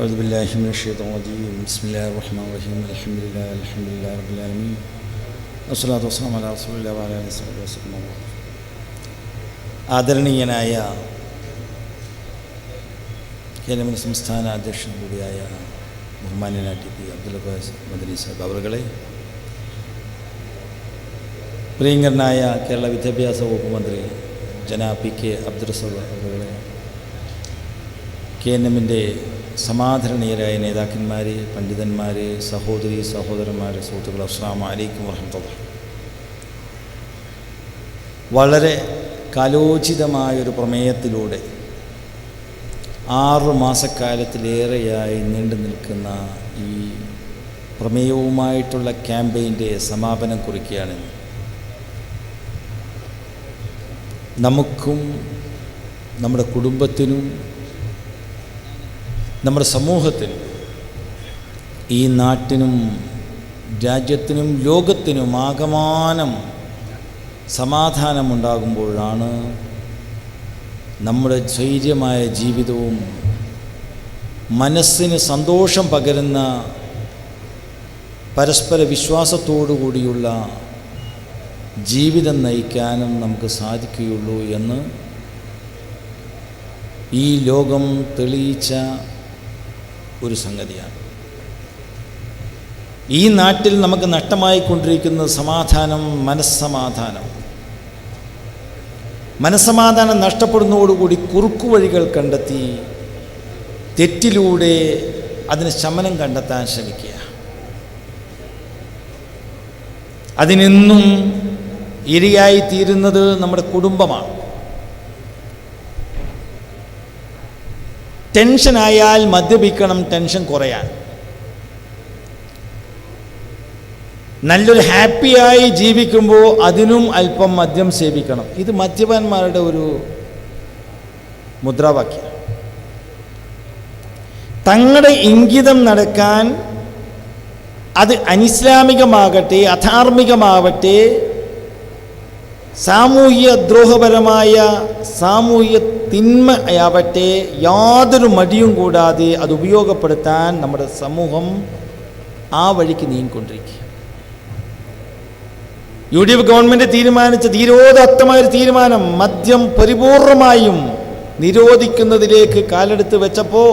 أعوذ بالله من الشيطان الرجيم بسم الله الرحمن الرحيم الحمد لله الحمد لله رب العالمين والصلاة والسلام على رسول الله وعلى آله وصحبه وسلم ആദരണീയനായ കേരള സംസ്ഥാന അധ്യക്ഷൻ കൂടിയായ ബഹുമാന്യനായ T P Abdul Abbas Madani Sahib അവറുകളെ പ്രിയങ്കരനായ കേരള വിദ്യാഭ്യാസ വകുപ്പ് മന്ത്രി ജനാ പി കെ അബ്ദുൾ റസൂൽ അവറുകളെ കെ എൻ എമ്മിൻ്റെ സമാധരണീയരായ നേതാക്കന്മാർ പണ്ഡിതന്മാർ സഹോദരി സഹോദരന്മാർ സുഹൃത്തുക്കൾ അസ്സാം അലൈക്കും വർഹമത്തുള്ള വളരെ കാലോചിതമായൊരു പ്രമേയത്തിലൂടെ ആറ് മാസക്കാലത്തിലേറെയായി നീണ്ടു നിൽക്കുന്ന ഈ പ്രമേയവുമായിട്ടുള്ള ക്യാമ്പയിന്റെ സമാപനം കുറിക്കുകയാണ്. നമുക്കും നമ്മുടെ കുടുംബത്തിനും നമ്മുടെ സമൂഹത്തിൽ ഈ നാട്ടിനും രാജ്യത്തിനും ലോകത്തിനും ആകമാനം സമാധാനമുണ്ടാകുമ്പോഴാണ് നമ്മുടെ ധൈര്യമായ ജീവിതവും മനസ്സിന് സന്തോഷം പകരുന്ന പരസ്പര വിശ്വാസത്തോടു കൂടിയുള്ള ജീവിതം നയിക്കാനും നമുക്ക് സാധിക്കുകയുള്ളൂ എന്ന് ഈ ലോകം തെളിയിച്ച ഒരു സംഗതിയാണ്. ഈ നാട്ടിൽ നമുക്ക് നഷ്ടമായിക്കൊണ്ടിരിക്കുന്ന സമാധാനം മനസ്സമാധാനം. മനസ്സമാധാനം നഷ്ടപ്പെടുന്നതോടുകൂടി കുറുക്കുവഴികൾ കണ്ടെത്തി തെറ്റിലൂടെ അതിന് ശമനം കണ്ടെത്താൻ ശ്രമിക്കുക. അതിനെന്നും ഇരയായി തീരുന്നത് നമ്മുടെ കുടുംബമാണ്. ടെൻഷനായാൽ മദ്യപിക്കണം ടെൻഷൻ കുറയാൻ. നല്ലൊരു ഹാപ്പിയായി ജീവിക്കുമ്പോൾ അതിനും അല്പം മദ്യം സേവിക്കണം. ഇത് മദ്യപാന്മാരുടെ ഒരു മുദ്രാവാക്യം. തങ്ങളുടെ ഇംഗിതം നടക്കാൻ അത് അനിസ്ലാമികമാകട്ടെ അധാർമികമാവട്ടെ സാമൂഹ്യ ദ്രോഹപരമായ സാമൂഹ്യ തിന്മയാവട്ടെ യാതൊരു മടിയും കൂടാതെ അത് ഉപയോഗപ്പെടുത്താൻ നമ്മുടെ സമൂഹം ആ വഴിക്ക് നീങ്ങിക്കൊണ്ടിരിക്കുക. യു ഡി എഫ് ഗവൺമെന്റ് തീരുമാനിച്ച ധീരോദാത്തമായൊരു തീരുമാനം മദ്യം പരിപൂർണമായും നിരോധിക്കുന്നതിലേക്ക് കാലെടുത്ത് വെച്ചപ്പോൾ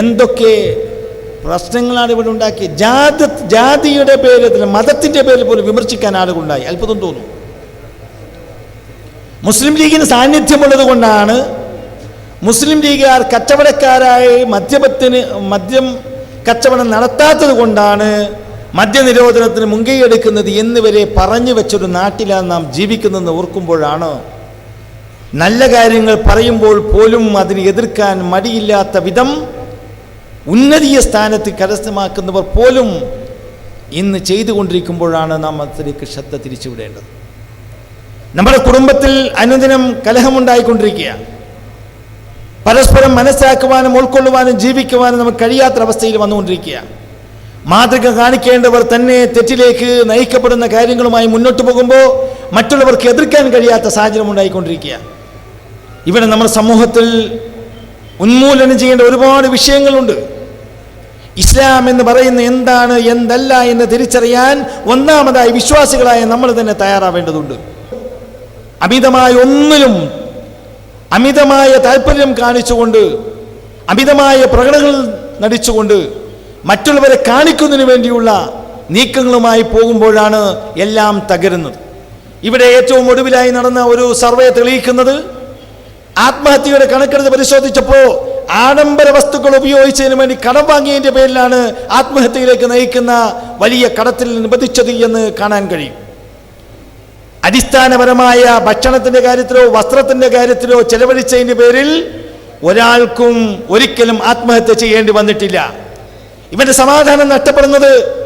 എന്തൊക്കെ പ്രശ്നങ്ങളാണ് ഇവിടെ ഉണ്ടാക്കിയത് ജാതി ജാതിയുടെ പേരിൽ മതത്തിന്റെ പേരിൽ പോലും വിമർശിക്കാൻ ആളുകളുണ്ടായി. അത്ഭുതം തോന്നും. മുസ്ലിം ലീഗിന് സാന്നിധ്യമുള്ളത് കൊണ്ടാണ് മുസ്ലിം ലീഗുകാർ കച്ചവടക്കാരായി മദ്യപത്തിന് മദ്യം കച്ചവടം നടത്താത്തത് കൊണ്ടാണ് മദ്യനിരോധനത്തിന് മുൻകൈയെടുക്കുന്നത് എന്നിവരെ പറഞ്ഞു വെച്ചൊരു നാട്ടിലാണ് നാം ജീവിക്കുന്നതെന്ന് ഓർക്കുമ്പോഴാണ് നല്ല കാര്യങ്ങൾ പറയുമ്പോൾ പോലും അതിനെ എതിർക്കാൻ മടിയില്ലാത്ത വിധം ഉന്നതീയ സ്ഥാനത്ത് കരസ്ഥമാക്കുന്നവർ പോലും ഇന്ന് ചെയ്തുകൊണ്ടിരിക്കുമ്പോഴാണ് നാം അതിലേക്ക് ശ്രദ്ധ തിരിച്ചുവിടേണ്ടത്. നമ്മുടെ കുടുംബത്തിൽ അനുദിനം കലഹമുണ്ടായിക്കൊണ്ടിരിക്കുക പരസ്പരം മനസ്സിലാക്കുവാനും ഉൾക്കൊള്ളുവാനും ജീവിക്കുവാനും നമുക്ക് കഴിയാത്തൊരവസ്ഥയിൽ വന്നുകൊണ്ടിരിക്കുക. മാതൃക കാണിക്കേണ്ടവർ തന്നെ തെറ്റിലേക്ക് നയിക്കപ്പെടുന്ന കാര്യങ്ങളുമായി മുന്നോട്ട് പോകുമ്പോൾ മറ്റുള്ളവർക്ക് എതിർക്കാൻ കഴിയാത്ത സാഹചര്യം ഉണ്ടായിക്കൊണ്ടിരിക്കുക. ഇവിടെ നമ്മുടെ സമൂഹത്തിൽ ഉന്മൂലനം ചെയ്യേണ്ട ഒരുപാട് വിഷയങ്ങളുണ്ട്. ഇസ്ലാം എന്ന് പറയുന്ന എന്താണ് എന്തല്ല എന്ന് തിരിച്ചറിയാൻ ഒന്നാമതായി വിശ്വാസികളായ നമ്മൾ തന്നെ തയ്യാറാവേണ്ടതുണ്ട്. അമിതമായ ഒന്നിലും അമിതമായ താല്പര്യം കാണിച്ചുകൊണ്ട് അമിതമായ പ്രകടനങ്ങൾ നടിച്ചുകൊണ്ട് മറ്റുള്ളവരെ കാണിക്കുന്നതിന് വേണ്ടിയുള്ള നീക്കങ്ങളുമായി പോകുമ്പോഴാണ് എല്ലാം തകരുന്നത്. ഇവിടെ ഏറ്റവും ഒടുവിലായി നടന്ന ഒരു സർവേ തെളിയിക്കുന്നത് ആത്മഹത്യയുടെ കണക്കെടുത്ത് പരിശോധിച്ചപ്പോൾ ആഡംബര വസ്തുക്കൾ ഉപയോഗിച്ചതിന് വേണ്ടി കടം വാങ്ങിയതിന്റെ പേരിലാണ് ആത്മഹത്യയിലേക്ക് നയിക്കുന്ന വലിയ കടത്തിൽ നിബന്ധിച്ചത് എന്ന് കാണാൻ കഴിയും. അടിസ്ഥാനപരമായ ഭക്ഷണത്തിന്റെ കാര്യത്തിലോ വസ്ത്രത്തിന്റെ കാര്യത്തിലോ ചെലവഴിച്ചതിന്റെ പേരിൽ ഒരാൾക്കും ഒരിക്കലും ആത്മഹത്യ ചെയ്യേണ്ടി വന്നിട്ടില്ല. ഇവന്റെ സമാധാനം നഷ്ടപ്പെടുന്നത്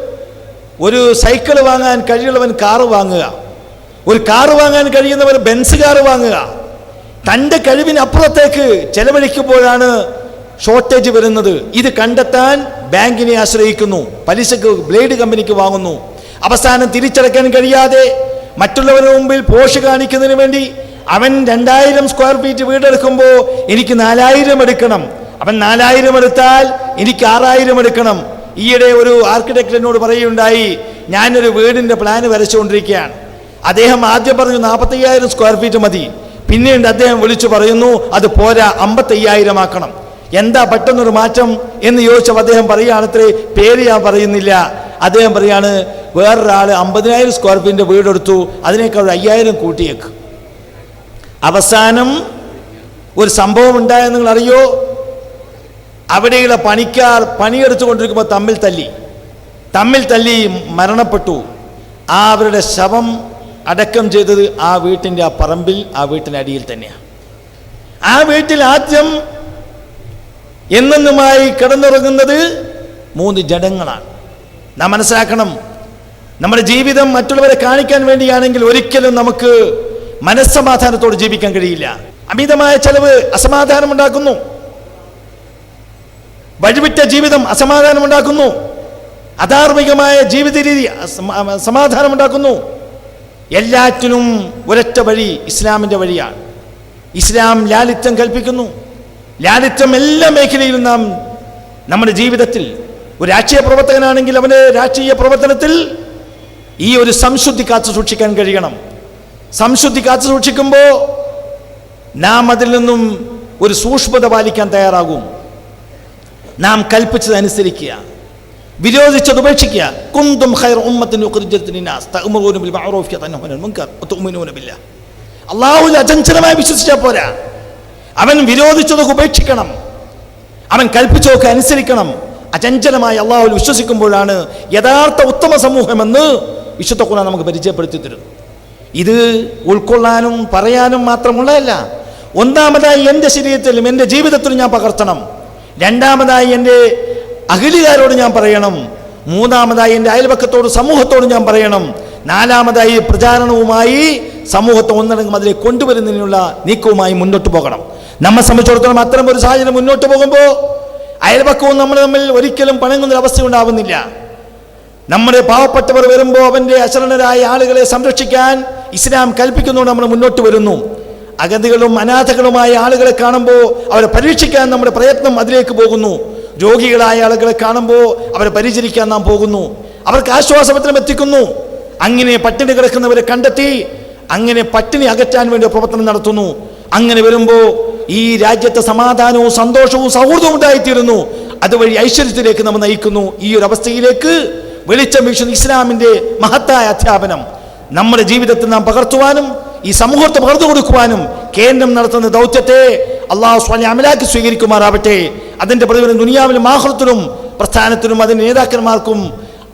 ഒരു സൈക്കിൾ വാങ്ങാൻ കഴിയുള്ളവൻ കാറ് വാങ്ങുക ഒരു കാറ് വാങ്ങാൻ കഴിയുന്നവർ ബെൻസ് കാറ് വാങ്ങുക. തന്റെ കഴിവിനപ്പുറത്തേക്ക് ചെലവഴിക്കുമ്പോഴാണ് ഷോർട്ടേജ് വരുന്നത്. ഇത് കണ്ടെത്താൻ ബാങ്കിനെ ആശ്രയിക്കുന്നു പലിശക്ക് ബ്ലേഡ് കമ്പനിക്ക് വാങ്ങുന്നു. അവസാനം തിരിച്ചടക്കാൻ കഴിയാതെ മറ്റുള്ളവരുടെ മുമ്പിൽ പോഷ് കാണിക്കുന്നതിന് വേണ്ടി അവൻ രണ്ടായിരം സ്ക്വയർ ഫീറ്റ് വീടെടുക്കുമ്പോൾ എനിക്ക് നാലായിരം എടുക്കണം. അവൻ നാലായിരം എടുത്താൽ എനിക്ക് ആറായിരം എടുക്കണം. ഈയിടെ ഒരു ആർക്കിടെക്ട് എന്നോട് പറയുകയുണ്ടായി ഞാനൊരു വീടിന്റെ പ്ലാൻ വരച്ചുകൊണ്ടിരിക്കുകയാണ്. അദ്ദേഹം ആദ്യം പറഞ്ഞു നാൽപ്പത്തയ്യായിരം സ്ക്വയർ ഫീറ്റ് മതി. പിന്നീട് അദ്ദേഹം വിളിച്ചു പറയുന്നു അത് പോരാ അമ്പത്തയ്യായിരം ആക്കണം. എന്താ പെട്ടെന്നൊരു മാറ്റം? എന്ന് ചോദിച്ചപ്പോൾ അദ്ദേഹം പറയുകയാണത്രേ പേര് ഞാൻ പറയുന്നില്ല. അദ്ദേഹം പറയാണ് വേറൊരാൾ അമ്പതിനായിരം സ്ക്വയർ ഫീറ്റിന്റെ വീടെടുത്തു അതിനേക്കാൾ അയ്യായിരം കൂട്ടിയേക്ക്. അവസാനം ഒരു സംഭവം ഉണ്ടായെന്ന് നിങ്ങൾ അറിയോ അവിടെയുള്ള പണിക്കാർ പണിയെടുത്തുകൊണ്ടിരിക്കുമ്പോൾ തമ്മിൽ തല്ലി. തമ്മിൽ തല്ലി മരണപ്പെട്ടു. ആ അവരുടെ ശവം അടക്കം ചെയ്തത് ആ വീട്ടിന്റെ ആ പറമ്പിൽ ആ വീട്ടിന്റെ അടിയിൽ തന്നെയാണ്. ആ വീട്ടിൽ ആദ്യം എന്നെന്നുമായി കിടന്നുറങ്ങുന്നത് മൂന്ന് ജഡങ്ങളാണ് നാം മനസ്സിലാക്കണം നമ്മുടെ ജീവിതം മറ്റുള്ളവരെ കാണിക്കാൻ വേണ്ടിയാണെങ്കിൽ ഒരിക്കലും നമുക്ക് മനസ്സമാധാനത്തോട് ജീവിക്കാൻ കഴിയില്ല. അമിതമായ ചെലവ് അസമാധാനം ഉണ്ടാക്കുന്നു വഴിവിറ്റ ജീവിതം അസമാധാനം ഉണ്ടാക്കുന്നു അധാർമികമായ ജീവിത രീതി സമാധാനം ഉണ്ടാക്കുന്നു എല്ലാറ്റിനും ഒരൊറ്റ വഴി ഇസ്ലാമിന്റെ വഴിയാണ്. ഇസ്ലാം ലാലിത്യം കൽപ്പിക്കുന്നു. ലാലിത്യം എല്ലാ മേഖലയിലും നാം നമ്മുടെ ജീവിതത്തിൽ ഒരു രാഷ്ട്രീയ പ്രവർത്തകനാണെങ്കിൽ അവന് രാഷ്ട്രീയ പ്രവർത്തനത്തിൽ ഈ ഒരു സംശുദ്ധി കാത്തു സൂക്ഷിക്കാൻ കഴിയണം. സംശുദ്ധി കാത്തു സൂക്ഷിക്കുമ്പോൾ നാം അതിൽ നിന്നും ഒരു സൂക്ഷ്മത പാലിക്കാൻ തയ്യാറാകും. നാം കൽപ്പിച്ചത് അനുസരിക്കുക വിരോധിച്ചത് ഉപേക്ഷിക്കുക. കുന്തും ഖൈർ ഉമ്മത്തിന് അല്ലാഹുവിൽ അചഞ്ചലമായി വിശ്വസിച്ചാൽ പോരാ. അവൻ വിരോധിച്ചതൊക്കെ ഉപേക്ഷിക്കണം. അവൻ കൽപ്പിച്ചതൊക്കെ അനുസരിക്കണം. അചഞ്ചലമായി അള്ളാഹുൽ വിശ്വസിക്കുമ്പോഴാണ് യഥാർത്ഥ ഉത്തമ സമൂഹമെന്ന് വിശുദ്ധ ഖുർആൻ നമുക്ക് പരിചയപ്പെടുത്തി തരും. ഇത് ഉൾക്കൊള്ളാനും പറയാനും മാത്രമുള്ളതല്ല. ഒന്നാമതായി എന്റെ ശരീരത്തിലും എന്റെ ജീവിതത്തിലും ഞാൻ പകർത്തണം. രണ്ടാമതായി എന്റെ അഖിലുകാരോട് ഞാൻ പറയണം. മൂന്നാമതായി എന്റെ അയൽപക്കത്തോട് സമൂഹത്തോട് ഞാൻ പറയണം. നാലാമതായി പ്രചാരണവുമായി സമൂഹത്തെ ഒന്നടങ്കം അതിലെ കൊണ്ടുവരുന്നതിനുള്ള നീക്കവുമായി മുന്നോട്ട് പോകണം. നമ്മെ സംബന്ധിച്ചിടത്തോളം അത്തരം ഒരു സാഹചര്യം മുന്നോട്ട് പോകുമ്പോൾ അയൽപക്കവും നമ്മൾ തമ്മിൽ ഒരിക്കലും പണങ്ങുന്നൊരു അവസ്ഥ ഉണ്ടാവുന്നില്ല. നമ്മുടെ പാവപ്പെട്ടവർ വരുമ്പോൾ അവന്റെ അശരണരായ ആളുകളെ സംരക്ഷിക്കാൻ ഇസ്ലാം കൽപ്പിക്കുന്നു നമ്മൾ മുന്നോട്ട് വരുന്നു. അഗതികളും അനാഥകളുമായ ആളുകളെ കാണുമ്പോൾ അവരെ പരീക്ഷിക്കാൻ നമ്മുടെ പ്രയത്നം അതിലേക്ക് പോകുന്നു. രോഗികളായ ആളുകളെ കാണുമ്പോൾ അവരെ പരിചരിക്കാൻ നാം പോകുന്നു. അവർക്ക് ആശ്വാസപത്രം എത്തിക്കുന്നു. അങ്ങനെ പട്ടിണി കിടക്കുന്നവരെ കണ്ടെത്തി അങ്ങനെ പട്ടിണി അകറ്റാൻ വേണ്ടി പ്രവർത്തനം നടത്തുന്നു. അങ്ങനെ വരുമ്പോൾ ഈ രാജ്യത്തെ സമാധാനവും സന്തോഷവും സൗഹൃദവും ഉണ്ടായിത്തീരുന്നു. അതുവഴി ഐശ്വര്യത്തിലേക്ക് നമ്മൾ നയിക്കുന്നു. ഈ ഒരു അവസ്ഥയിലേക്ക് വെളിച്ചം വീശുന്ന ഇസ്ലാമിന്റെ മഹത്തായ അധ്യാപനം. നമ്മുടെ ജീവിതത്തിൽ നാം പകർത്തുവാനും ഈ സമൂഹത്തെ പകർന്നു കൊടുക്കുവാനും കേന്ദ്രം നടത്തുന്ന ദൗത്യത്തെ അള്ളാഹു സ്വാലി അമലാക്കി സ്വീകരിക്കുമാറാവട്ടെ. അതിന്റെ പ്രതിഫലം ദുനിയാവിലും ആഹൃത്തിലും പ്രസ്ഥാനത്തിനും അതിന്റെ നേതാക്കന്മാർക്കും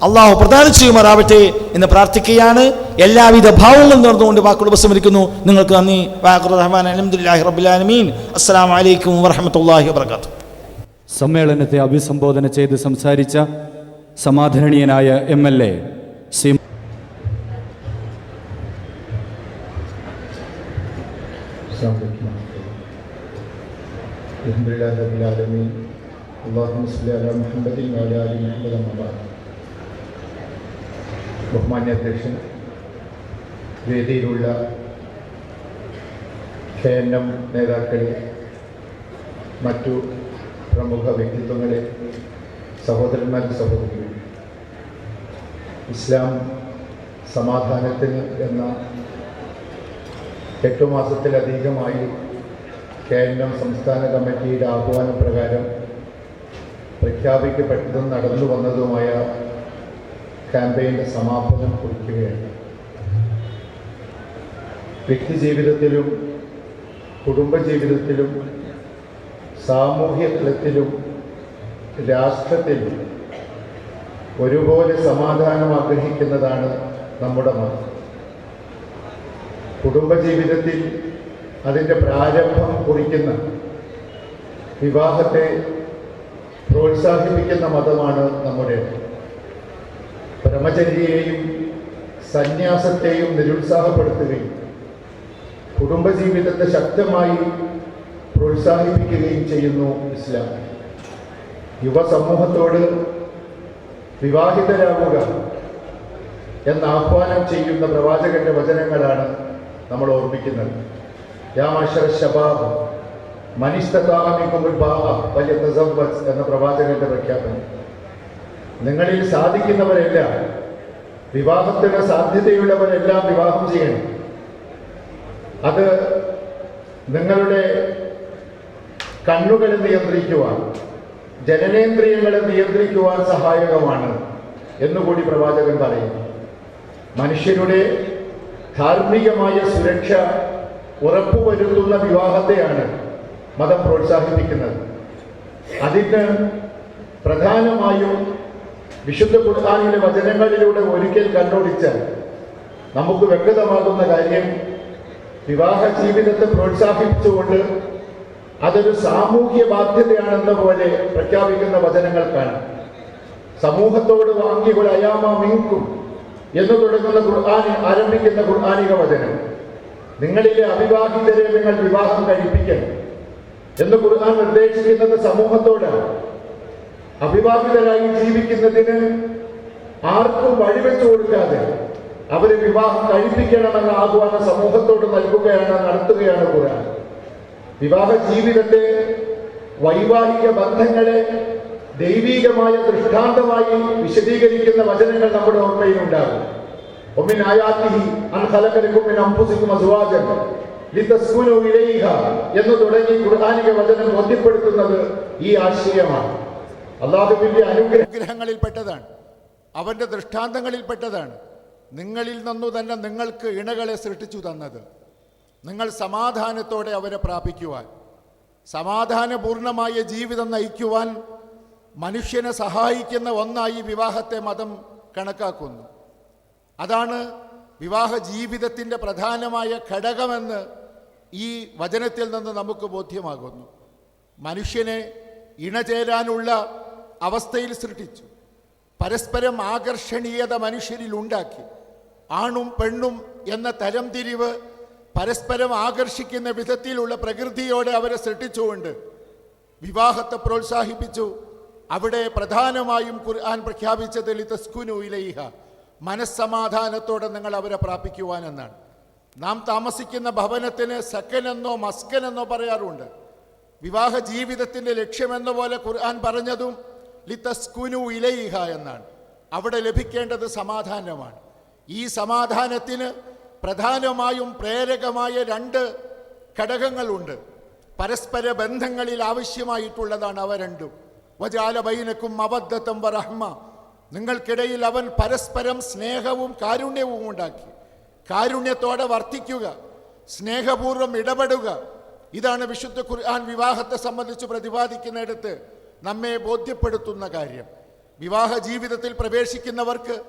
അള്ളാഹു പ്രദാനം ചെയ്യുമാറാവട്ടെ എന്ന് പ്രാർത്ഥിക്കുകയാണ്. എല്ലാവിധ ഭാവങ്ങളും നടന്നുകൊണ്ട് വാക്കുകൾ ഉപസമരിക്കുന്നു നിങ്ങൾക്ക് നന്ദി. വാഖുർ റഹ്മാൻ. അലഹമുല്ലാഹി അസ്സാം വലൈക്കും വറഹമത്തല്ലാഹി വാത്തു സമ്മേളനത്തെ അഭിസംബോധന ചെയ്ത് സംസാരിച്ച സമാദരണീയനായ എം എൽ എ സി ബഹുമാന്യാധ്യക്ഷൻ വേദിയിലുള്ള കെ എൻ എം നേതാക്കളെ മറ്റു പ്രമുഖ വ്യക്തിത്വങ്ങളെ സഹോദരന്മാരും സഹോദരികൾ ഇസ്ലാം സമാധാനത്തിന് എന്ന എട്ടു മാസത്തിലധികമായി കേരളം സംസ്ഥാന കമ്മിറ്റിയുടെ ആഹ്വാനപ്രകാരം പ്രഖ്യാപിക്കപ്പെട്ടതും നടന്നു വന്നതുമായ ക്യാമ്പയിന്റെ സമാപനം കുറിക്കുകയാണ്. വ്യക്തിജീവിതത്തിലും കുടുംബജീവിതത്തിലും സാമൂഹ്യ തലത്തിലും രാഷ്ട്രത്തിലും ഒരുപോലെ സമാധാനം ആഗ്രഹിക്കുന്നതാണ് നമ്മുടെ മതം. കുടുംബജീവിതത്തിൽ അതിന്റെ പ്രാരംഭം കുറിക്കുന്ന വിവാഹത്തെ പ്രോത്സാഹിപ്പിക്കുന്ന മതമാണ് നമ്മുടെ ബ്രഹ്മചര്യയെയും സന്യാസത്തെയും നിരുത്സാഹപ്പെടുത്തുകയും കുടുംബജീവിതത്തെ ശക്തമായി പ്രോത്സാഹിപ്പിക്കുകയും ചെയ്യുന്നു ഇസ്ലാം. യുവസമൂഹത്തോട് വിവാഹിതരാവുക എന്ന് ആഹ്വാനം ചെയ്യുന്ന പ്രവാചകന്റെ വചനങ്ങളാണ് നമ്മൾ ഓർമ്മിക്കുന്നത്. യാമാശര ശബാബ് മനിസ്തമിക്കും വലിയ എന്ന പ്രവാചകന്റെ പ്രഖ്യാപനം. നിങ്ങളിൽ സാധിക്കുന്നവരെല്ലാം വിവാഹത്തിന് സാധ്യതയുള്ളവരെല്ലാം വിവാഹം ചെയ്യണം. അത് നിങ്ങളുടെ കണ്ണുകളെ നിയന്ത്രിക്കുവാൻ ജനനേന്ദ്രിയങ്ങളെ നിയന്ത്രിക്കുവാൻ സഹായകമാണ് എന്നുകൂടി പ്രവാചകൻ പറയുന്നു. മനുഷ്യരുടെ ധാർമ്മികമായ സുരക്ഷ ഉറപ്പുവരുത്തുന്ന വിവാഹത്തെയാണ് മതം പ്രോത്സാഹിപ്പിക്കുന്നത്. അതിന് പ്രധാനമായും വിശുദ്ധ ഖുർആാനിലെ വചനങ്ങളിലൂടെ ഒരിക്കൽ കണ്ണോടിച്ചാൽ നമുക്ക് വ്യക്തമാകുന്ന കാര്യം വിവാഹ ജീവിതത്തെ പ്രോത്സാഹിപ്പിച്ചുകൊണ്ട് അതൊരു സാമൂഹ്യ ബാധ്യതയാണെന്ന പോലെ പ്രഖ്യാപിക്കുന്ന വചനങ്ങൾ കാണാം. സമൂഹത്തോട് വാങ്ങിയുള്ള അയാമ മീൻകും എന്ന് തുടങ്ങുന്ന ഖുർആാനി ആരംഭിക്കുന്ന ഖുർആാനിക വചനം. നിങ്ങളിലെ അവിവാഹിതരെ നിങ്ങൾ വിവാഹം കഴിപ്പിക്കണം എന്ന് ഖുർആൻ നിർദ്ദേശിക്കുന്നത് സമൂഹത്തോടാണ്. അവിവാഹിതരായി ജീവിക്കുന്നതിന് ആർക്കും വഴിവെച്ചു കൊടുക്കാതെ അവരെ വിവാഹം കഴിപ്പിക്കണമെന്ന ആഹ്വാനം സമൂഹത്തോട് നൽകുകയാണ് നടത്തുകയാണ് ഖുർആൻ. വിവാഹ ജീവിതത്തെ വൈവാഹിക ബന്ധങ്ങളെ ദൈവീകമായ ദൃഷ്ടാന്തമായി വിശദീകരിക്കുന്ന വചനങ്ങൾ നമ്മുടെ ഓർമ്മയിലുണ്ടാകും ഉണ്ടാകും. ലിതസ്കുനു ഇലൈഹ എന്ന് തുടങ്ങി ഖുർആനിക വചനം ബോധ്യപ്പെടുത്തുന്നത് ഈ ആശയമാണ്. അള്ളാഹുവിന്റെ അനുഗ്രഹം അനുഗ്രഹങ്ങളിൽപ്പെട്ടതാണ്. അവന്റെ ദൃഷ്ടാന്തങ്ങളിൽപ്പെട്ടതാണ്. നിങ്ങളിൽ നിന്നു തന്നെ നിങ്ങൾക്ക് ഇണകളെ സൃഷ്ടിച്ചു തന്നത്. നിങ്ങൾ സമാധാനത്തോടെ അവരെ പ്രാപിക്കുവാൻ സമാധാനപൂർണമായ ജീവിതം നയിക്കുവാൻ മനുഷ്യനെ സഹായിക്കുന്ന ഒന്നായി വിവാഹത്തെ മതം കണക്കാക്കുന്നു. അതാണ് വിവാഹ ജീവിതത്തിന്റെ പ്രധാനമായ ഘടകമെന്ന് ഈ വചനത്തിൽ നിന്ന് നമുക്ക് ബോധ്യമാകുന്നു. മനുഷ്യനെ ഇണചേരാനുള്ള അവസ്ഥയിൽ സൃഷ്ടിച്ചു. പരസ്പരം ആകർഷണീയത മനുഷ്യരിൽ ഉണ്ടാക്കി ആണും പെണ്ണും എന്ന തരംതിരിവ് പരസ്പരം ആകർഷിക്കുന്ന വിധത്തിലുള്ള പ്രകൃതിയോട് അവരെ സൃഷ്ടിച്ചുകൊണ്ട് വിവാഹത്തെ പ്രോത്സാഹിപ്പിച്ചു. അവിടെ പ്രധാനമായും ഖുർആൻ പ്രഖ്യാപിച്ചത് ലിതസ്കുനു ഇലൈഹ മനസ്സമാധാനത്തോടെ നിങ്ങൾ അവരെ പ്രാപിക്കുവാൻ എന്നാണ് നാം താമസിക്കുന്ന ഭവനത്തിന് സക്കനെന്നോ മസ്കനെന്നോ പറയാറുണ്ട്. വിവാഹ ജീവിതത്തിന്റെ ലക്ഷ്യമെന്ന പോലെ ഖുർആൻ പറഞ്ഞതും ലിതസ്കുനു ഇലൈഹ എന്നാണ്. അവിടെ ലഭിക്കേണ്ടത് സമാധാനമാണ്. ഈ സമാധാനത്തിന് പ്രധാനമായും പ്രേരകമായ രണ്ട് ഘടകങ്ങളുണ്ട്. പരസ്പര ബന്ധങ്ങളിൽ ആവശ്യമായിട്ടുള്ളതാണ് അവ രണ്ടും. വജാല ബൈനക്കും അവദ്ധത്തം വറഹ്മ നിങ്ങൾക്കിടയിൽ അവൻ പരസ്പരം സ്നേഹവും കാരുണ്യവും ഉണ്ടാക്കി. കാരുണ്യത്തോടെ വർത്തിക്കുക സ്നേഹപൂർവം ഇടപെടുക. ഇതാണ് വിശുദ്ധ ഖുർആൻ വിവാഹത്തെ സംബന്ധിച്ച് പ്രതിപാദിക്കുന്നിടത്ത് നമ്മെ ബോധ്യപ്പെടുത്തുന്ന കാര്യം. വിവാഹ ജീവിതത്തിൽ പ്രവേശിക്കുന്നവർക്ക്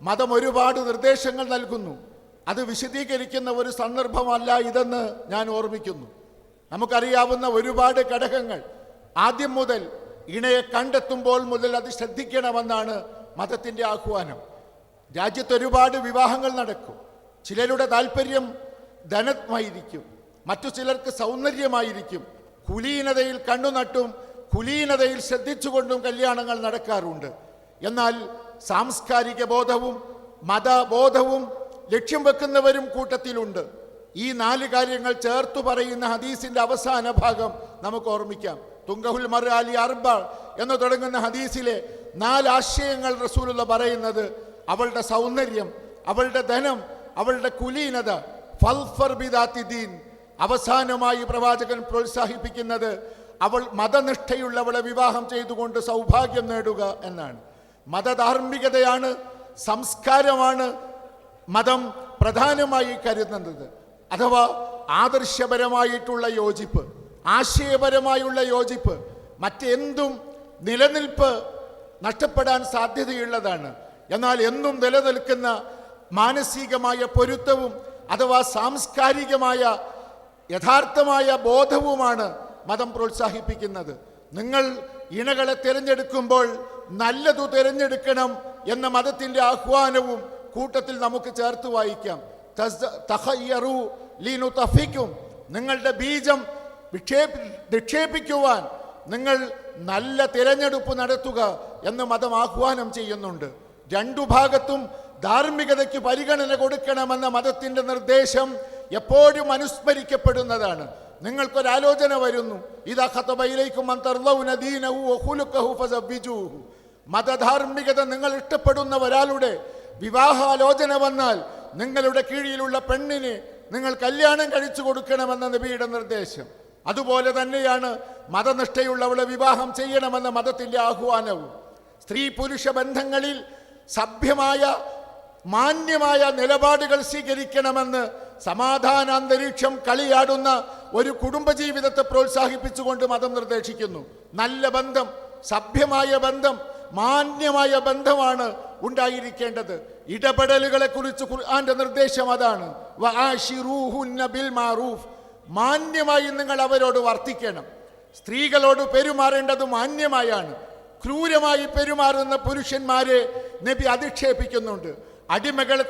മതം ഒരുപാട് നിർദ്ദേശങ്ങൾ നൽകുന്നു. അത് വിശദീകരിക്കുന്ന ഒരു സന്ദർഭമല്ല ഇതെന്ന് ഞാൻ ഓർമ്മിക്കുന്നു. നമുക്കറിയാവുന്ന ഒരുപാട് ഘടകങ്ങൾ. ആദ്യം മുതൽ ഇണയെ കണ്ടെത്തുമ്പോൾ മുതൽ അത് ശ്രദ്ധിക്കണമെന്നാണ് മതത്തിന്റെ ആഹ്വാനം. രാജ്യത്ത് ഒരുപാട് വിവാഹങ്ങൾ നടക്കും. ചിലരുടെ താല്പര്യം ധനമായിരിക്കും. മറ്റു ചിലർക്ക് സൗന്ദര്യമായിരിക്കും. കുലീനതയിൽ കണ്ണുനട്ടും കുലീനതയിൽ ശ്രദ്ധിച്ചുകൊണ്ടും കല്യാണങ്ങൾ നടക്കാറുണ്ട്. എന്നാൽ സാംസ്കാരിക ബോധവും മതബോധവും ലക്ഷ്യം വെക്കുന്നവരും കൂട്ടത്തിലുണ്ട്. ഈ നാല് കാര്യങ്ങൾ ചേർത്തു പറയുന്ന ഹദീസിന്റെ അവസാന ഭാഗം നമുക്ക് ഓർമ്മിക്കാം. തുങ്കഹുൽ മർ അലി അർബ എന്ന് തുടങ്ങുന്ന ഹദീസിലെ നാല് ആശയങ്ങൾ റസൂലുള്ള പറയുന്നത് അവളുടെ സൗന്ദര്യം അവളുടെ ധനം അവളുടെ കുലീനത ഫൽഫർ ബിദാത്തി അവസാനമായി പ്രവാചകൻ പ്രോത്സാഹിപ്പിക്കുന്നത് അവൾ മതനിഷ്ഠയുള്ളവളെ വിവാഹം ചെയ്തുകൊണ്ട് സൗഭാഗ്യം നേടുക എന്നാണ്. മതധാർമ്മികതയാണ് സംസ്കാരമാണ് മതം പ്രധാനമായി കരുതുന്നത് അഥവാ ആദർശപരമായിട്ടുള്ള യോജിപ്പ് ആശയപരമായുള്ള യോജിപ്പ് മറ്റെന്തും നിലനിൽപ്പ് നഷ്ടപ്പെടാൻ സാധ്യതയുള്ളതാണ്. എന്നാൽ എന്നും നിലനിൽക്കുന്ന മാനസികമായ പൊരുത്തവും അഥവാ സാംസ്കാരികമായ യഥാർത്ഥമായ ബോധവുമാണ് മതം പ്രോത്സാഹിപ്പിക്കുന്നത്. നിങ്ങൾ ഇണകളെ തിരഞ്ഞെടുക്കുമ്പോൾ നല്ലതു തിരഞ്ഞെടുക്കണം എന്ന മതത്തിന്റെ ആഹ്വാനവും കൂട്ടത്തിൽ നമുക്ക് ചേർത്ത് വായിക്കാം. തഖയ്യറു നിങ്ങളുടെ ബീജം നിക്ഷേപിക്കുവാൻ നിങ്ങൾ നല്ല തിരഞ്ഞെടുപ്പ് നടത്തുക എന്ന് മതം ആഹ്വാനം ചെയ്യുന്നുണ്ട്. രണ്ടു ഭാഗത്തും ധാർമ്മികതയ്ക്ക് പരിഗണന കൊടുക്കണമെന്ന മതത്തിന്റെ നിർദ്ദേശം എപ്പോഴും അനുസ്മരിക്കപ്പെടുന്നതാണ്. നിങ്ങൾക്കൊരാലോചന വരുന്നു. ഇതാ മതധാർമ്മികത നിങ്ങൾ ഇഷ്ടപ്പെടുന്ന ഒരാളുടെ വിവാഹാലോചന വന്നാൽ നിങ്ങളുടെ കീഴിലുള്ള പെണ്ണിന് നിങ്ങൾ കല്യാണം കഴിച്ചു കൊടുക്കണമെന്ന നബിയുടെ നിർദ്ദേശം. അതുപോലെ തന്നെയാണ് മതനിഷ്ഠയുള്ളവളെ വിവാഹം ചെയ്യണമെന്ന മതത്തിന്റെ ആഹ്വാനവും. സ്ത്രീ പുരുഷ ബന്ധങ്ങളിൽ സഭ്യമായ മാന്യമായ നിലപാടുകൾ സ്വീകരിക്കണമെന്ന് സമാധാന അന്തരീക്ഷം കളിയാടുന്ന ഒരു കുടുംബജീവിതത്തെ പ്രോത്സാഹിപ്പിച്ചുകൊണ്ട് മതം നിർദ്ദേശിക്കുന്നു. നല്ല ബന്ധം സഭ്യമായ ബന്ധം മാന്യമായ ബന്ധമാണ് ഉണ്ടായിരിക്കേണ്ടത്. ഇടപെടലുകളെ കുറിച്ച് ഖുർആന്റെ നിർദ്ദേശം അതാണ്. മാന്യമായി നിങ്ങൾ അവരോട് വർത്തിക്കണം. സ്ത്രീകളോട് പെരുമാറേണ്ടത് മാന്യമായാണ്. ക്രൂരമായി പെരുമാറുന്ന പുരുഷന്മാരെ നബി അധിക്ഷേപിക്കുന്നുണ്ട്. അടിമകൾ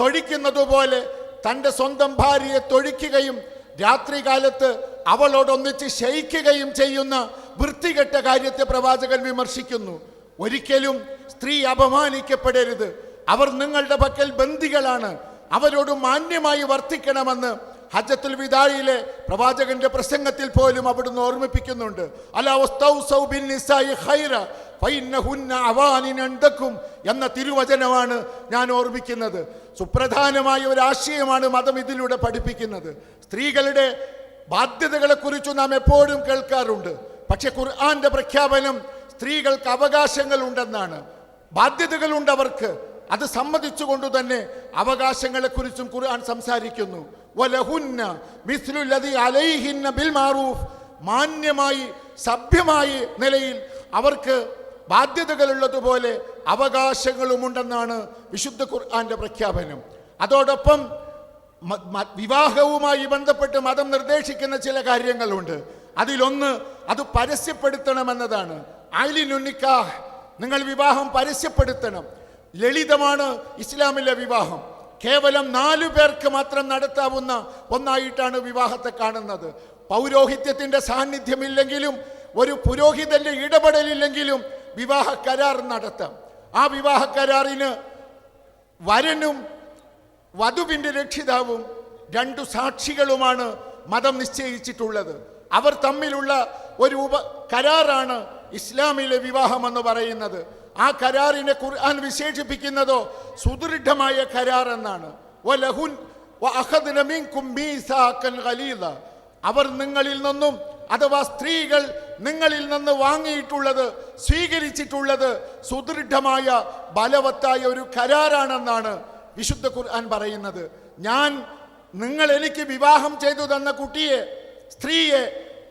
തൊഴിക്കുന്നതുപോലെ തന്റെ സ്വന്തം ഭാര്യയെ തൊഴിക്കുകയും രാത്രികാലത്ത് അവളോടൊന്നിച്ച് ശയിക്കുകയും ചെയ്യുന്ന വൃത്തികെട്ട കാര്യത്തെ പ്രവാചകൻ വിമർശിക്കുന്നു. ഒരിക്കലും സ്ത്രീ അപമാനിക്കപ്പെടരുത്. അവർ നിങ്ങളുടെ പക്കൽ ബന്ദികളാണ്. അവരോട് മാന്യമായി വർത്തിക്കണമെന്ന് ഹജ്ജത്തുൽ വിദായിലെ പ്രവാചകന്റെ പ്രസംഗത്തിൽ പോലും അവിടുന്ന് ഓർമ്മിപ്പിക്കുന്നുണ്ട്. അലാ വസ്തൗസൗ ഖൈറ ഫൈന്നഹുന്ന അവാനിൻ അൻദക്കും എന്ന തിരുവചനമാണ് ഞാൻ ഓർമ്മിക്കുന്നത്. സുപ്രധാനമായ ഒരു ആശയമാണ് മതം ഇതിലൂടെ പഠിപ്പിക്കുന്നത്. സ്ത്രീകളുടെ ബാധ്യതകളെക്കുറിച്ച് നാം എപ്പോഴും കേൾക്കാറുണ്ട്. പക്ഷെ ഖുർആന്റെ പ്രഖ്യാപനം സ്ത്രീകൾക്ക് അവകാശങ്ങൾ ഉണ്ടെന്നാണ്. ബാധ്യതകളുണ്ട് അവർക്ക് അത് സമ്മതിച്ചുകൊണ്ട് തന്നെ അവകാശങ്ങളെക്കുറിച്ചും ഖുർആൻ സംസാരിക്കുന്നു. വലഹുന്ന മിസ്ലുല്ലദി അലൈഹിന്ന ബിൽ മാറൂഫ്. മാന്യമായി സഭ്യമായി നിലയിൽ അവർക്ക് ബാധ്യതകളുള്ളതുപോലെ അവകാശങ്ങളുമുണ്ടെന്നാണ് വിശുദ്ധ ഖുർആന്റെ പ്രഖ്യാപനം. അതോടൊപ്പം വിവാഹവുമായി ബന്ധപ്പെട്ട് മതം നിർദ്ദേശിക്കുന്ന ചില കാര്യങ്ങളുണ്ട്. അതിലൊന്ന് അത് പരസ്യപ്പെടുത്തണമെന്നതാണ്. അലിനുന്നിക്കാഹ് നിങ്ങൾ വിവാഹം പരസ്യപ്പെടുത്തണം. ലളിതമാണ് ഇസ്ലാമിലെ വിവാഹം. കേവലം നാലു പേർക്ക് മാത്രം നടത്താവുന്ന ഒന്നായിട്ടാണ് വിവാഹത്തെ കാണുന്നത്. പൗരോഹിത്യത്തിന്റെ സാന്നിധ്യമില്ലെങ്കിലും ഒരു പുരോഹിതന്റെ ഇടപെടലില്ലെങ്കിലും വിവാഹ കരാർ നടത്താം. ആ വിവാഹ കരാറിന് വരനും വധുവിന്റെ രക്ഷിതാവും രണ്ടു സാക്ഷികളുമാണ് മതം നിശ്ചയിച്ചിട്ടുള്ളത്. അവർ തമ്മിലുള്ള ഒരു ഉപ കരാറാണ് ഇസ്ലാമിലെ വിവാഹം എന്ന് പറയുന്നത്. ആ കരാറിനെ ഖുർആൻ വിശേഷിപ്പിക്കുന്നതോ സുദൃഢമായ കരാർ എന്നാണ്. അവർ നിങ്ങളിൽ നിന്നും അഥവാ സ്ത്രീകൾ നിങ്ങളിൽ നിന്ന് വാങ്ങിയിട്ടുള്ളത് സ്വീകരിച്ചിട്ടുള്ളത് സുദൃഢമായ ബലവത്തായ ഒരു കരാറാണെന്നാണ് വിശുദ്ധ ഖുർആൻ പറയുന്നത്. ഞാൻ നിങ്ങൾ എനിക്ക് വിവാഹം ചെയ്തു തന്ന കുട്ടിയെ സ്ത്രീയെ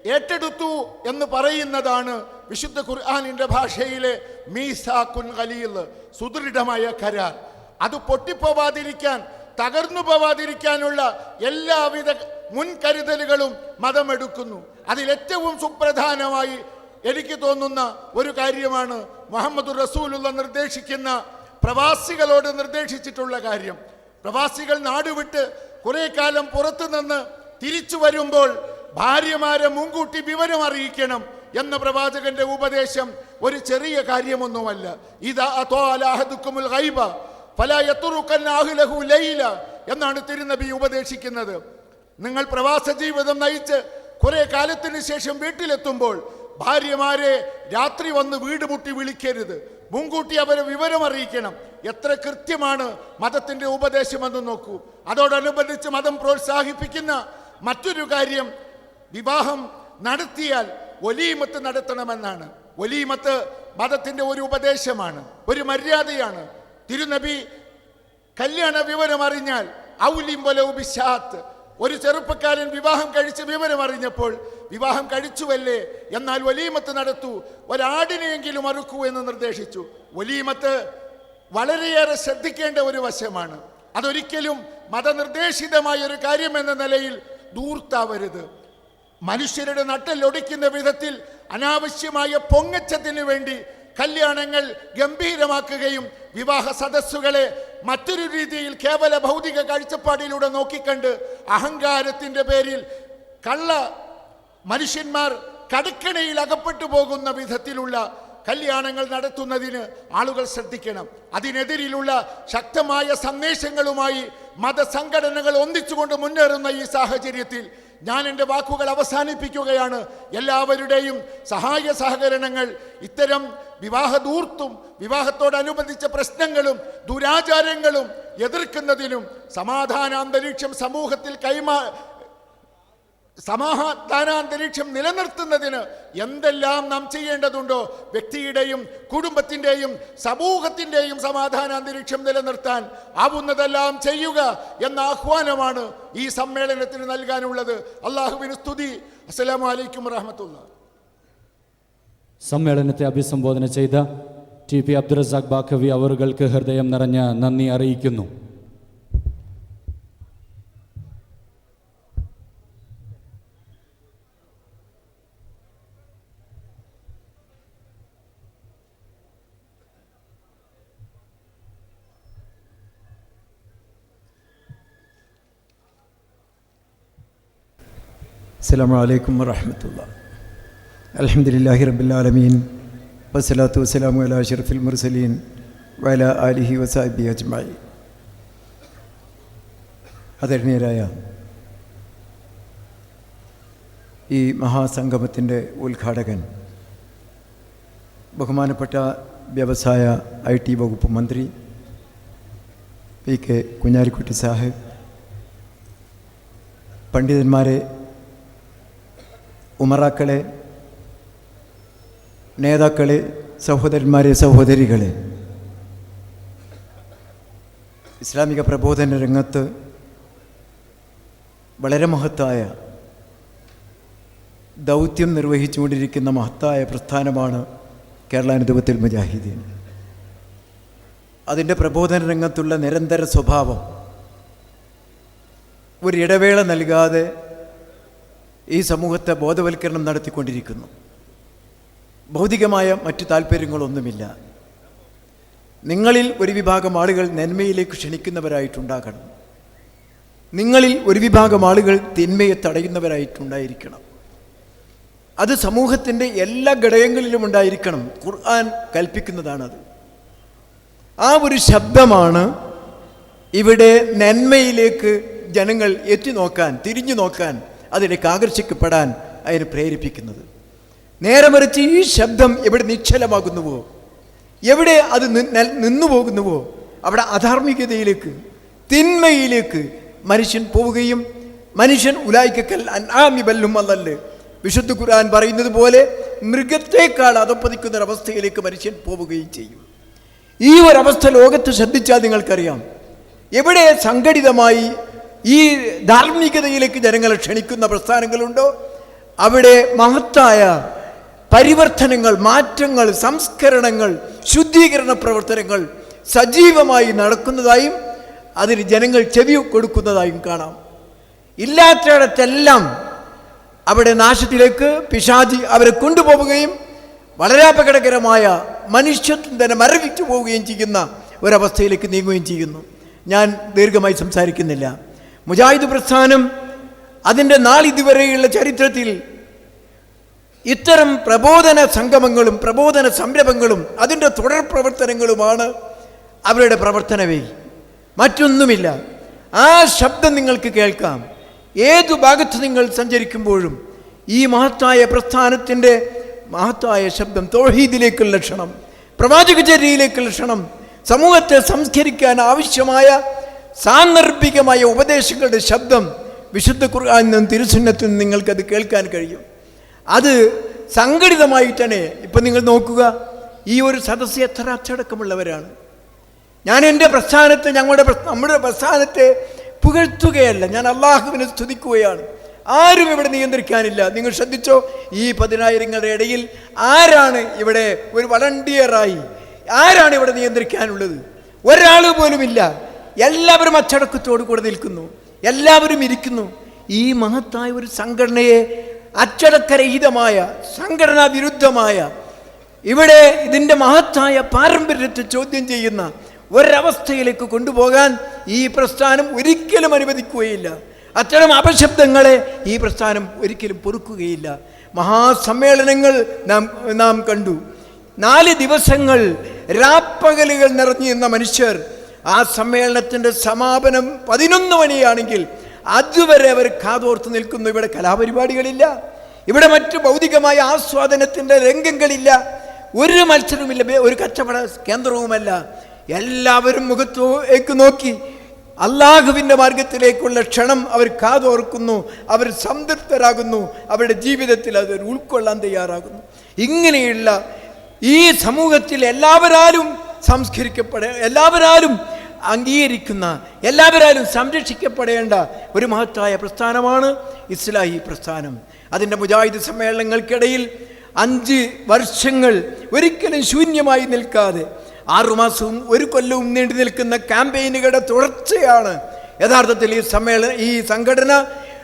ഏറ്റെടുത്തു എന്ന് പറയുന്നതാണ് വിശുദ്ധ ഖുർആാനിന്റെ ഭാഷയിലെ മീസാക്കുൻ ഖലീൽ സുദൃഢമായ കരാർ. അത് പൊട്ടിപ്പോവാതിരിക്കാൻ തകർന്നു പോവാതിരിക്കാനുള്ള എല്ലാവിധ മുൻകരുതലുകളും മതമെടുക്കുന്നു. അതിലേറ്റവും സുപ്രധാനമായി എനിക്ക് തോന്നുന്ന ഒരു കാര്യമാണ് മുഹമ്മദ് റസൂലുള്ള നിർദ്ദേശിക്കുന്ന പ്രവാസികളോട് നിർദ്ദേശിച്ചിട്ടുള്ള കാര്യം. പ്രവാസികൾ നാടുവിട്ട് കുറെ കാലം പുറത്തു നിന്ന് തിരിച്ചു വരുമ്പോൾ ഭാര്യമാരെ മുൻകൂട്ടി വിവരം അറിയിക്കണം. എന്ന പ്രവാചകന്റെ ഉപദേശം ഒരു ചെറിയ കാര്യമൊന്നുമല്ല. ഇതാ ഗൈബ ഫലാ ലൈല എന്നാണ് തിരുനബി ഉപദേശിക്കുന്നത്. നിങ്ങൾ പ്രവാസ ജീവിതം നയിച്ച് കുറെ കാലത്തിന് ശേഷം വീട്ടിലെത്തുമ്പോൾ ഭാര്യമാരെ രാത്രി വന്ന് വീട് മുട്ടി വിളിക്കരുത്. മുൻകൂട്ടി അവരെ വിവരം അറിയിക്കണം. എത്ര കൃത്യമാണ് മതത്തിന്റെ ഉപദേശമെന്ന് നോക്കൂ. അതോടനുബന്ധിച്ച് മതം പ്രോത്സാഹിപ്പിക്കുന്ന മറ്റൊരു കാര്യം വിവാഹം നടത്തിയാൽ ഒലീമത്ത് നടത്തണമെന്നാണ്. ഒലീമത്ത് മതത്തിന്റെ ഒരു ഉപദേശമാണ് ഒരു മര്യാദയാണ്. തിരുനബി കല്യാണ വിവരം അറിഞ്ഞാൽ ഔലിം വലൗ ബിശാത്ത്. ഒരു ചെറുപ്പക്കാരൻ വിവാഹം കഴിച്ച് വിവരം അറിഞ്ഞപ്പോൾ വിവാഹം കഴിച്ചുവല്ലേ? എന്നാൽ ഒലീമത്ത് നടത്തു ഒരാടിനെയെങ്കിലും അറുക്കൂ എന്ന് നിർദ്ദേശിച്ചു. ഒലീമത്ത് വളരെയേറെ ശ്രദ്ധിക്കേണ്ട ഒരു വശമാണ്. അതൊരിക്കലും മതനിർദ്ദേശിതമായ ഒരു കാര്യം എന്ന നിലയിൽ ദൂർത്താവരുത് മനുഷ്യരുടെ നട്ടലൊടിക്കുന്ന വിധത്തിൽ അനാവശ്യമായ പൊങ്ങച്ചത്തിനു വേണ്ടി കല്യാണങ്ങൾ ഗംഭീരമാക്കുകയും വിവാഹ സദസ്സുകളെ മറ്റൊരു രീതിയിൽ കേവല ഭൗതിക കാഴ്ചപ്പാടിലൂടെ നോക്കിക്കണ്ട് അഹങ്കാരത്തിന്റെ പേരിൽ കള്ള മനുഷ്യന്മാർ കടുക്കണയിൽ അകപ്പെട്ടു പോകുന്ന വിധത്തിലുള്ള കല്യാണങ്ങൾ നടത്തുന്നതിന് ആളുകൾ ശ്രദ്ധിക്കണം. അതിനെതിരിലുള്ള ശക്തമായ സന്ദേശങ്ങളുമായി മതസംഘടനകൾ ഒന്നിച്ചുകൊണ്ട് മുന്നേറുന്ന ഈ സാഹചര്യത്തിൽ ഞാൻ എന്റെ വാക്കുകൾ അവസാനിപ്പിക്കുകയാണ്. എല്ലാവരുടെയും സഹായ സഹകരണങ്ങൾ ഇത്തരം വിവാഹദൂർത്തും വിവാഹത്തോടനുബന്ധിച്ച പ്രശ്നങ്ങളും ദുരാചാരങ്ങളും എതിർക്കുന്നതിനും സമാധാനാന്തരീക്ഷം സമൂഹത്തിൽ കൈമാ സമാധാനാന്തരീക്ഷം നിലനിർത്തുന്നതിന് എന്തെല്ലാം നാം ചെയ്യേണ്ടതുണ്ടോ? വ്യക്തിയുടെയും കുടുംബത്തിന്റെയും സമൂഹത്തിന്റെയും സമാധാനാന്തരീക്ഷം നിലനിർത്താൻ ആവുന്നതെല്ലാം ചെയ്യുക എന്ന ആഹ്വാനമാണ് ഈ സമ്മേളനത്തിന് നൽകാനുള്ളത്. അള്ളാഹുവിന് സ്തുതി. അസ്സലാമു വലൈക്കും വറഹമത്തുള്ള. സമ്മേളനത്തെ അഭിസംബോധന ചെയ്ത ടി പി അബ്ദുറസാഖ് ബാഖവി അവറുകൾക്ക് ഹൃദയം നിറഞ്ഞ നന്ദി അറിയിക്കുന്നു. അസ്സാം വലൈക്കും വറഹമത്തുള്ള. അലഹമുല്ലാഹി റബുല്ലാലമീൻ വസ്സലാത്തു വസ്സലാമു അല അഷറഫുൽ മുർസലീൻ വല അലിഹി വസാബി അജ്മായി ആദരണീയരായ ഈ മഹാസംഗമത്തിന്റെ ഉദ്ഘാടകൻ ബഹുമാനപ്പെട്ട വ്യവസായ ഐ ടി വകുപ്പ് മന്ത്രി പി കെ കുഞ്ഞാലിക്കുട്ടി സാഹിബ് പണ്ഡിതന്മാരെ ഉമറാക്കളെ നേതാക്കളെ സഹോദരന്മാരെ സഹോദരികളെ. ഇസ്ലാമിക പ്രബോധന രംഗത്ത് വളരെ മഹത്തായ ദൗത്യം നിർവഹിച്ചുകൊണ്ടിരിക്കുന്ന മഹത്തായ പ്രസ്ഥാനമാണ് കേരളാനുദവത്തിൽ മുജാഹിദീൻ. അതിന്റെ പ്രബോധന രംഗത്തുള്ള നിരന്തര സ്വഭാവം ഒരിടവേള നൽകാതെ ഈ സമൂഹത്തെ ബോധവൽക്കരണം നടത്തിക്കൊണ്ടിരിക്കുന്നു. ഭൗതികമായ മറ്റ് താല്പര്യങ്ങളൊന്നുമില്ല. നിങ്ങളിൽ ഒരു വിഭാഗം ആളുകൾ നന്മയിലേക്ക് ക്ഷണിക്കുന്നവരായിട്ടുണ്ടാകണം. നിങ്ങളിൽ ഒരു വിഭാഗം ആളുകൾ തിന്മയെ തടയുന്നവരായിട്ടുണ്ടായിരിക്കണം. അത് സമൂഹത്തിന്റെ എല്ലാ ഘടകങ്ങളിലും ഉണ്ടായിരിക്കണം. ഖുർആൻ കൽപ്പിക്കുന്നതാണത്. ആ ഒരു ശബ്ദമാണ് ഇവിടെ നന്മയിലേക്ക് ജനങ്ങൾ എത്തി നോക്കാൻ തിരിഞ്ഞു നോക്കാൻ അതിലേക്ക് ആകർഷിക്കപ്പെടാൻ അതിന് പ്രേരിപ്പിക്കുന്നത്. നേരെ മറിച്ച് ഈ ശബ്ദം എവിടെ നിശ്ചലമാകുന്നുവോ എവിടെ അത് നിന്നു പോകുന്നുവോ അവിടെ അധാർമികതയിലേക്ക് തിന്മയിലേക്ക് മനുഷ്യൻ പോവുകയും മനുഷ്യൻ ഉലായിക്കൽ അൻആമി ബല്ലും അല്ലല്ലേ. വിശുദ്ധ ഖുർആൻ പറയുന്നത് പോലെ മൃഗത്തെക്കാൾ അധപ്പതിക്കുന്ന ഒരവസ്ഥയിലേക്ക് മനുഷ്യൻ പോവുകയും ചെയ്യും. ഈ ഒരവസ്ഥ ലോകത്ത് ശ്രദ്ധിച്ചാൽ നിങ്ങൾക്കറിയാം. എവിടെ സംഘടിതമായി ഈ ധാർമ്മികതയിലേക്ക് ജനങ്ങളെ ക്ഷണിക്കുന്ന പ്രസ്ഥാനങ്ങളുണ്ടോ? അവിടെ മഹത്തായ പരിവർത്തനങ്ങൾ മാറ്റങ്ങൾ സംസ്കരണങ്ങൾ ശുദ്ധീകരണ പ്രവർത്തനങ്ങൾ സജീവമായി നടക്കുന്നതായും അതിന് ജനങ്ങൾ ചെവി കൊടുക്കുന്നതായും കാണാം. ഇല്ലാത്തയിടത്തെല്ലാം അവിടെ നാശത്തിലേക്ക് പിശാചി അവരെ കൊണ്ടുപോവുകയും വളരെ അപകടകരമായ മനുഷ്യത്വം തന്നെ മരവിച്ചു പോവുകയും ചെയ്യുന്ന ഒരവസ്ഥയിലേക്ക് നീങ്ങുകയും ചെയ്യുന്നു. ഞാൻ ദീർഘമായി സംസാരിക്കുന്നില്ല. മുജാഹിദ് പ്രസ്ഥാനം അതിന്റെ നാളിതുവരെയുള്ള ചരിത്രത്തിൽ ഇത്തരം പ്രബോധന സംഗമങ്ങളും പ്രബോധന സംരംഭങ്ങളും അതിന്റെ തുടർ പ്രവർത്തനങ്ങളുമാണ് അവരുടെ പ്രവർത്തനവേ മറ്റൊന്നുമില്ല. ആ ശബ്ദം നിങ്ങൾക്ക് കേൾക്കാം. ഏതു ഭാഗത്ത് നിങ്ങൾ സഞ്ചരിക്കുമ്പോഴും ഈ മഹത്തായ പ്രസ്ഥാനത്തിന്റെ മഹത്തായ ശബ്ദം തോഹീദിലേക്കുള്ള ക്ഷണം പ്രവാചകചര്യയിലേക്കുള്ള ക്ഷണം സമൂഹത്തെ സംസ്കരിക്കാൻ ആവശ്യമായ സാന്ദർഭികമായ ഉപദേശങ്ങളുടെ ശബ്ദം വിശുദ്ധ ഖുർആാനിൽ നിന്നും തിരുസുന്നത്തിൽ നിന്നും നിങ്ങൾക്കത് കേൾക്കാൻ കഴിയും. അത് സംഘടിതമായിട്ടാണ് ഇപ്പം നിങ്ങൾ നോക്കുക. ഈ ഒരു സദസ്സ് എത്ര അച്ചടക്കമുള്ളവരാണ്. ഞാൻ എന്റെ പ്രസ്ഥാനത്തെ ഞങ്ങളുടെ നമ്മുടെ പ്രസ്ഥാനത്തെ പുകഴ്ത്തുകയല്ല. ഞാൻ അള്ളാഹുവിനെ സ്തുതിക്കുകയാണ്. ആരും ഇവിടെ നിയന്ത്രിക്കാനില്ല. നിങ്ങൾ ശ്രദ്ധിച്ചോ? ഈ പതിനായിരങ്ങളുടെ ഇടയിൽ ആരാണ് ഇവിടെ ഒരു വളണ്ടിയറായി? ആരാണ് ഇവിടെ നിയന്ത്രിക്കാനുള്ളത്? ഒരാൾ പോലുമില്ല. എല്ലാവരും അച്ചടക്കത്തോടു കൂടെ നിൽക്കുന്നു. എല്ലാവരും ഇരിക്കുന്നു. ഈ മഹത്തായ ഒരു സംഘടനയെ അച്ചടക്കരഹിതമായ സംഘടനാ വിരുദ്ധമായ ഇവിടെ ഇതിന്റെ മഹത്തായ പാരമ്പര്യത്തെ ചോദ്യം ചെയ്യുന്ന ഒരവസ്ഥയിലേക്ക് കൊണ്ടുപോകാൻ ഈ പ്രസ്ഥാനം ഒരിക്കലും അനുവദിക്കുകയില്ല. അത്തരം അപശബ്ദങ്ങളെ ഈ പ്രസ്ഥാനം ഒരിക്കലും പൊറുക്കുകയില്ല. മഹാസമ്മേളനങ്ങൾ നാം നാം കണ്ടു. നാല് ദിവസങ്ങൾ രാപ്പകലുകൾ നിറഞ്ഞു നിന്ന മനുഷ്യർ ആ സമ്മേളനത്തിന്റെ സമാപനം പതിനൊന്ന് മണിയാണെങ്കിൽ അതുവരെ അവർ കാതോർത്ത് നിൽക്കുന്നു. ഇവിടെ കലാപരിപാടികളില്ല. ഇവിടെ മറ്റു ഭൗതികമായ ആസ്വാദനത്തിന്റെ രംഗങ്ങളില്ല. ഒരു മത്സരവുമില്ല. ഒരു കച്ചവട കേന്ദ്രവുമല്ല. എല്ലാവരും മുഖത്തേക്ക് നോക്കി. അള്ളാഹുവിന്റെ മാർഗത്തിലേക്കുള്ള ക്ഷണം അവർ കാതോർക്കുന്നു. അവർ സംതൃപ്തരാകുന്നു. അവരുടെ ജീവിതത്തിൽ അത് ഉൾക്കൊള്ളാൻ തയ്യാറാകുന്നു. ഇങ്ങനെയുള്ള ഈ സമൂഹത്തിൽ എല്ലാവരാലും സംസ്കരിക്കപ്പെട എല്ലാവരാലും അംഗീകരിക്കുന്ന എല്ലാവരാലും സംരക്ഷിക്കപ്പെടേണ്ട ഒരു മഹത്തായ പ്രസ്ഥാനമാണ് ഇസ്ലാഹി പ്രസ്ഥാനം. അതിന്റെ മുജാഹിദ് സമ്മേളനങ്ങൾക്കിടയിൽ അഞ്ച് വർഷങ്ങൾ ഒരിക്കലും ശൂന്യമായി നിൽക്കാതെ ആറുമാസവും ഒരു കൊല്ലവും നീണ്ടു നിൽക്കുന്ന ക്യാമ്പയിനുകളുടെ തുടർച്ചയാണ് യഥാർത്ഥത്തിൽ ഈ സമ്മേളന ഈ സംഘടന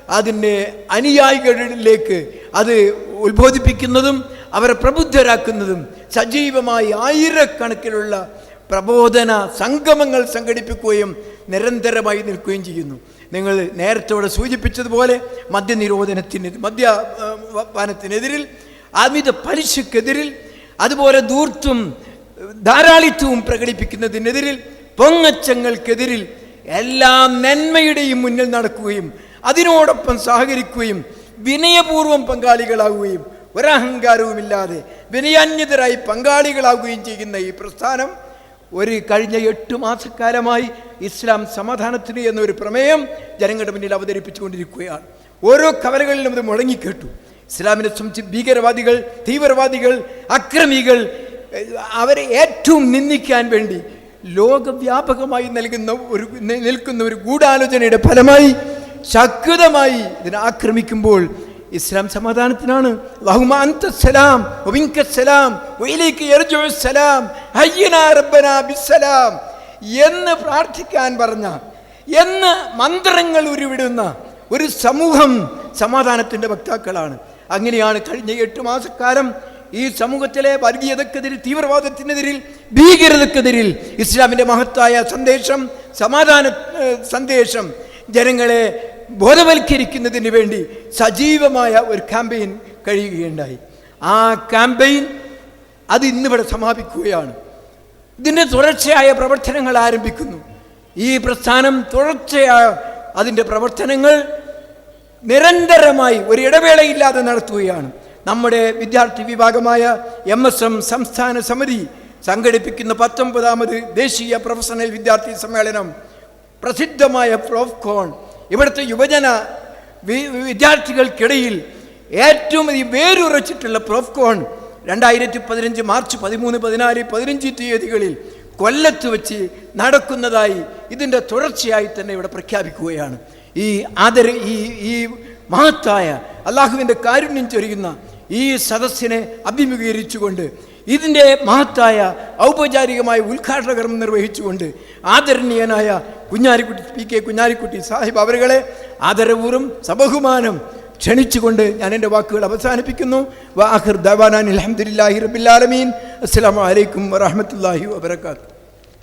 അതിന്റെ അനുയായികളിലേക്ക് അത് ഉത്ബോധിപ്പിക്കുന്നതും അവരെ പ്രബുദ്ധരാക്കുന്നതും സജീവമായി ആയിരക്കണക്കിലുള്ള പ്രബോധന സംഗമങ്ങൾ സംഘടിപ്പിക്കുകയും നിരന്തരമായി നിൽക്കുകയും ചെയ്യുന്നു. നിങ്ങൾ നേരത്തോടെ സൂചിപ്പിച്ചതുപോലെ മദ്യനിരോധനത്തിന് മദ്യപാനത്തിനെതിരിൽ അമിത പലിശക്കെതിരിൽ അതുപോലെ ധൂർത്തും ധാരാളിത്വവും പ്രകടിപ്പിക്കുന്നതിനെതിരിൽ പൊങ്ങച്ചങ്ങൾക്കെതിരിൽ എല്ലാ നന്മയുടെയും മുന്നിൽ നടക്കുകയും അതിനോടൊപ്പം സഹകരിക്കുകയും വിനയപൂർവം പങ്കാളികളാവുകയും ഒരഹങ്കാരവുമില്ലാതെ വിനയാന്യതരായി പങ്കാളികളാവുകയും ചെയ്യുന്ന ഈ പ്രസ്ഥാനം ഒരു കഴിഞ്ഞ എട്ട് മാസക്കാലമായി ഇസ്ലാം സമാധാനത്തിന് എന്നൊരു പ്രമേയം ജനങ്ങളുടെ മുന്നിൽ അവതരിപ്പിച്ചുകൊണ്ടിരിക്കുകയാണ്. ഓരോ കവലകളിലും ഇത് മുഴങ്ങിക്കേട്ടു. ഇസ്ലാമിനെ സംബന്ധിച്ച് ഭീകരവാദികൾ തീവ്രവാദികൾ അക്രമികൾ അവരെ ഏറ്റവും നിന്ദിക്കാൻ വേണ്ടി ലോകവ്യാപകമായി നൽകുന്ന ഒരു നിൽക്കുന്ന ഒരു ഗൂഢാലോചനയുടെ ഫലമായി ശക്തമായി ഇതിനെ ആക്രമിക്കുമ്പോൾ ഇസ്ലാം സമാധാനത്തിനാണ്. ബിസ്സലാം എന്ന് പ്രാർത്ഥിക്കാൻ പറഞ്ഞ എന്ന് മന്ത്രങ്ങൾ ഉരുവിടുന്ന ഒരു സമൂഹം സമാധാനത്തിന്റെ വക്താക്കളാണ്. അങ്ങനെയാണ് കഴിഞ്ഞ എട്ട് മാസക്കാലം ഈ സമൂഹത്തിലെ വർഗീയതക്കെതിരിൽ തീവ്രവാദത്തിനെതിരിൽ ഭീകരതക്കെതിരിൽ ഇസ്ലാമിന്റെ മഹത്തായ സന്ദേശം സമാധാന സന്ദേശം ജനങ്ങളെ ബോധവൽക്കരിക്കുന്നതിന് വേണ്ടി സജീവമായ ഒരു ക്യാമ്പയിൻ കഴിയുകയുണ്ടായി. ആ ക്യാമ്പയിൻ അത് ഇന്നിവിടെ സമാപിക്കുകയാണ്. ഇതിന്റെ തുടർച്ചയായ പ്രവർത്തനങ്ങൾ ആരംഭിക്കുന്നു. ഈ പ്രസ്ഥാനം തുടർച്ചയായ അതിന്റെ പ്രവർത്തനങ്ങൾ നിരന്തരമായി ഒരു ഇടവേളയില്ലാതെ നടത്തുകയാണ്. നമ്മുടെ വിദ്യാർത്ഥി വിഭാഗമായ എം എസ് എം സംസ്ഥാന സമിതി സംഘടിപ്പിക്കുന്ന പത്തൊമ്പതാമത് ദേശീയ പ്രൊഫഷണൽ വിദ്യാർത്ഥി സമ്മേളനം പ്രസിദ്ധമായ പ്രോഫ്കോൺ ഇവിടുത്തെ യുവജന വിദ്യാർത്ഥികൾക്കിടയിൽ ഏറ്റവും അധികം വേരുറച്ചിട്ടുള്ള പ്രോഫ്കോൺ രണ്ടായിരത്തി പതിനഞ്ച് മാർച്ച് പതിമൂന്ന് പതിനാല് പതിനഞ്ച് തീയതികളിൽ കൊല്ലത്ത് വെച്ച് നടക്കുന്നതായി ഇതിന്റെ തുടർച്ചയായി തന്നെ ഇവിടെ പ്രഖ്യാപിക്കുകയാണ്. ഈ ആദര ഈ ഈ മഹത്തായ അള്ളാഹുവിന്റെ കാരുണ്യം ചൊരിയുന്ന ഈ സദസ്സിനെ അഭിമുഖീകരിച്ചുകൊണ്ട് ഇതിന്റെ മഹത്തായ ഔപചാരികമായ ഉദ്ഘാടന കർമ്മം നിർവഹിച്ചുകൊണ്ട് ആദരണീയനായ കുഞ്ഞാലിക്കുട്ടി പി കെ കുഞ്ഞാലിക്കുട്ടി സാഹിബ് അവരുകളെ ആദരപൂർവം സബഹുമാനം ക്ഷണിച്ചുകൊണ്ട് ഞാൻ എന്റെ വാക്കുകൾ അവസാനിപ്പിക്കുന്നു. വാഹിർ ദവാനാൻ അലഹമുല്ലാഹി റബിലാലമീൻ അസ്സാം വലൈക്കും വാഹമത്തല്ലാഹി വാബർക്കാത്തു